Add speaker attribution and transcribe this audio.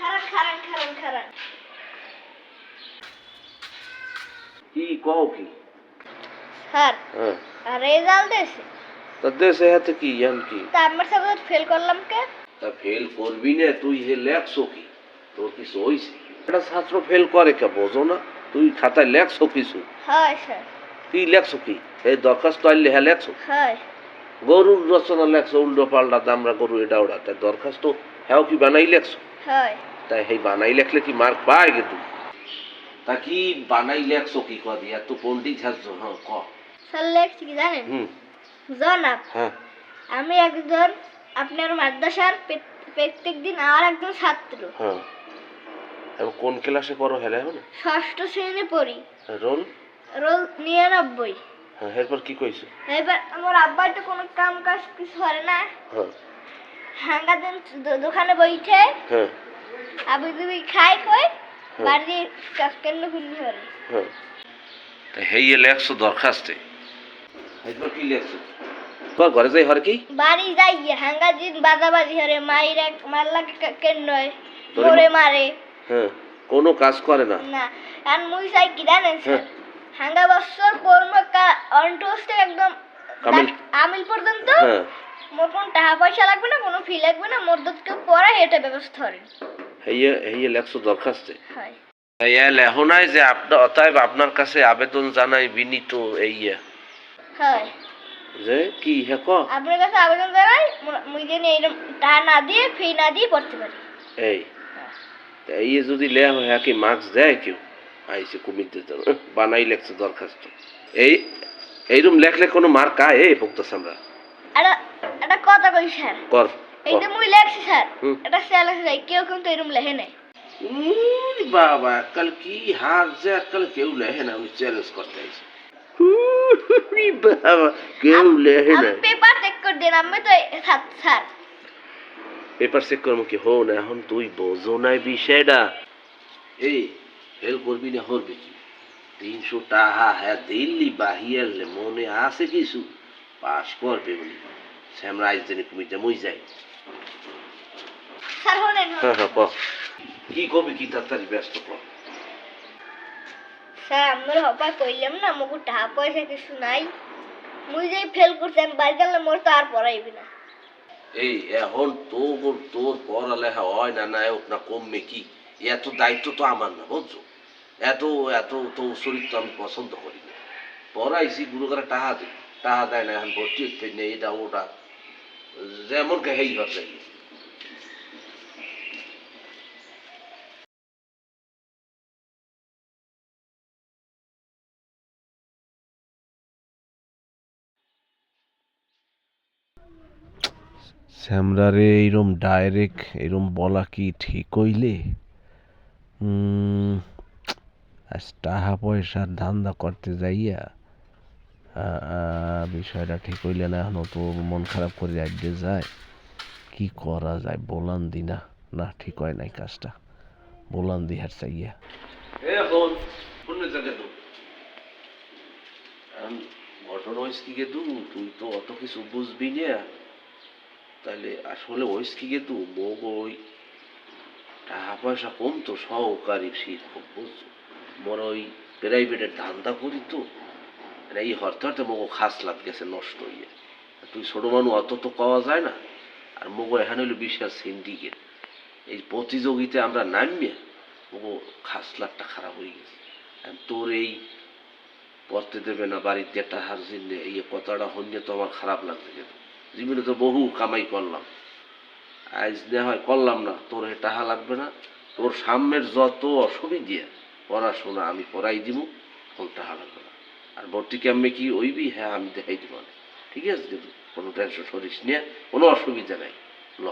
Speaker 1: খারান খারান খারান খারান। কি কও কি?
Speaker 2: স্যার
Speaker 1: হ্যাঁ।
Speaker 2: রেজাল্ট দেছে?
Speaker 1: তা দেছে হাতে কি ইয়ান কি?
Speaker 2: তা আমার সাথে ফেল করলাম কে?
Speaker 1: তা ফেল করবি না তুই যে লেখছো কি? তোর কিছু হইছে একটা ছাত্র ফেল করে কে বোঝো না? তুই খাতায় লেখছো কিছু?
Speaker 2: হ্যাঁ স্যার।
Speaker 1: তুই লেখছো কি? এই দরখাস্ত আইলে হ্যাঁ লেখছো?
Speaker 2: হ্যাঁ।
Speaker 1: গরুর রচনা লেখছো উল্টো পাল্টা আমরা গরু এটা ওড়া। তাই দরখাস্ত হ্যাঁ কি বানাই লেখছো?
Speaker 2: হ্যাঁ।
Speaker 1: তাই সেই বানাই লেখলে কি মার্ক পায় কিন্তু? তা কি বানাই লেখছো কি কদি এত পণ্ডিত হাসছো হ্যাঁ ক।
Speaker 2: স্যার লেখছি কি জানেন?
Speaker 1: হুম।
Speaker 2: জনাব
Speaker 1: হ্যাঁ।
Speaker 2: আমি একজন আপনার মাদ্রাসার প্রত্যেক দিন আর একজন ছাত্র।
Speaker 1: হ্যাঁ। এবং কোন ক্লাসে পড়ো হেলে এখন?
Speaker 2: ষষ্ঠ শ্রেণি পড়ি।
Speaker 1: রোল?
Speaker 2: রোল নিরানব্বই।
Speaker 1: হ্যাঁ এরপর কি কইছে?
Speaker 2: এবার আমার আব্বা তো কোনো কাম কাজ কিছু করে না।
Speaker 1: হ্যাঁ।
Speaker 2: হাঙ্গা দিন দোকানে বইঠে।
Speaker 1: হ্যাঁ।
Speaker 2: আবি দুবি খাই কই? বাড়ি
Speaker 1: তা হেইয়ে লেখছো দরখাস্তে কি লেখছো? তোমার ঘরে যাই হর কি?
Speaker 2: বাড়ি যাই হাঙ্গা দিন বাজাবাজি হরে মাইরা মারলা কেন নয়? ধরে মারে।
Speaker 1: হ্যাঁ কোনো কাজ করে না।
Speaker 2: না আর মুই চাই কি জানেন? স্যার
Speaker 1: হ্যাঁ।
Speaker 2: হাঙ্গা বছর পড়ব অন্টুস থেকে একদম
Speaker 1: কামিল।
Speaker 2: আমিল পর্যন্ত?
Speaker 1: হ্যাঁ।
Speaker 2: মোর কোনো টাকা পয়সা লাগবে না কোনো ফি লাগবে না মোর দুধকে পড়া এটা ব্যবস্থা করেন
Speaker 1: লেখছো দরখাস্তে?
Speaker 2: হয়।
Speaker 1: ইয়া যে আপনার অতএব আপনার কাছে আবেদন জানাই বিনীত এই ইয়ে, যে কি হে ক?
Speaker 2: আপনার কাছে আবেদন জানাই মুই যেন এইরকম না দিয়ে ফি না দিয়ে পড়তে পারি।
Speaker 1: এই। এই যদি লে হয় কি মার্কস দেয় কেউ? আইসে কুমির দিতে হবে। বানাই লেখছে দরখাস্ত। এই এইরকম লেখলে কোনো মার্ক আয় এই আমরা
Speaker 2: একটা কথা কই স্যার
Speaker 1: কর।
Speaker 2: এই মুই লেখছি স্যার এটা স্যার লেখছে কেউ কিন্তু এরকম লেখে নাই।
Speaker 1: বাবা কাল কি হাত যে কাল কেউ লেহে না আমি চ্যালেঞ্জ করতে আইছি। বাবা কেউ লেহে না
Speaker 2: পেপার চেক করে দিন আমি তো স্যার স্যার।
Speaker 1: পেপার চেক করব কি? হো না এখন তুই বোঝো নাই বিষয়টা। এই ফেল করবি না হরবি কি? তিনশো টাকা হ্যাঁ দিল্লি বাহিয়ালে মনে আছে কিছু? পাস করবে উনি শ্যামরা আইস দিনে কুমিটা মই যাই হ্যাঁ হ্যাঁ ক কি কবি কি তাড়াতাড়ি ব্যস্ত কর।
Speaker 2: স্যার আমার হপা কইলাম না মোকে টাকা পয়সা কিছু নাই। মুই যে ফেল করছি আমি বাড়ি গেলে মোর তো আর পড়াইবি না।
Speaker 1: এই এখন তোর তোর পড়ালেখা হয় না না হোক না কমবে কি? এত দায়িত্ব তো আমার না বুঝছ? এত এত তো চরিত্র আমি পছন্দ করি না। পড়াইছি গুরু করে টাহা দিই টাহা দেয় না এখন ভর্তি না এটা ওটা। যেমন কে হেই হচ্ছে। শ্যামরারে এইরম ডাইরেক্ট এরম বলা কি ঠিক হইলে? আজ টাকা পয়সার ধান্দা করতে যাইয়া বিষয়টা ঠিক হইলে না, এখনও তো মন খারাপ করে আইডে যায়। কি করা যায় বলান দি না না ঠিক হয় নাই কাজটা। বলান দি হার চাইয়া। এখন ঘটনা হয়েছে কি গেতু তুই তো অত কিছু বুঝবি না। তাহলে আসলে হয়েছে কি গেতু মোগ ওই টাকা পয়সা কম তো, সহকারী শিক্ষক বুঝছ। মোর ওই প্রাইভেটের ধান্দা করি তো। এই হরতে হরতে মগো খাস লাভ গেছে, নষ্ট হইয়া। তুই ছোট মানুষ অত তো পাওয়া যায় না। আর মগো এখানে হলো বিশাল সিন্ডিকেট। এই প্রতিযোগিতায় আমরা নামিয়ে মগো খাস লাভটা খারাপ হয়ে গেছে। তোর এই পড়তে দেবে না, বাড়িতে টাহার জন্য এই কথাটা হইলে তো আমার খারাপ লাগছে কিন্তু জীবনে তো বহু কামাই করলাম। আজ না হয় করলাম না, তোর এ টাহা লাগবে না, তোর সামনের যত অসুবিধা, পড়াশোনা আমি পড়াই দিব কোন টাহা লাগবে না। আর ভর্তি ক্যাম্পে কি ওইবি হ্যাঁ আমি দেখাই দিব না। ঠিক আছে কোনো টেনশন করিস নিয়ে কোনো অসুবিধা নাই। ল।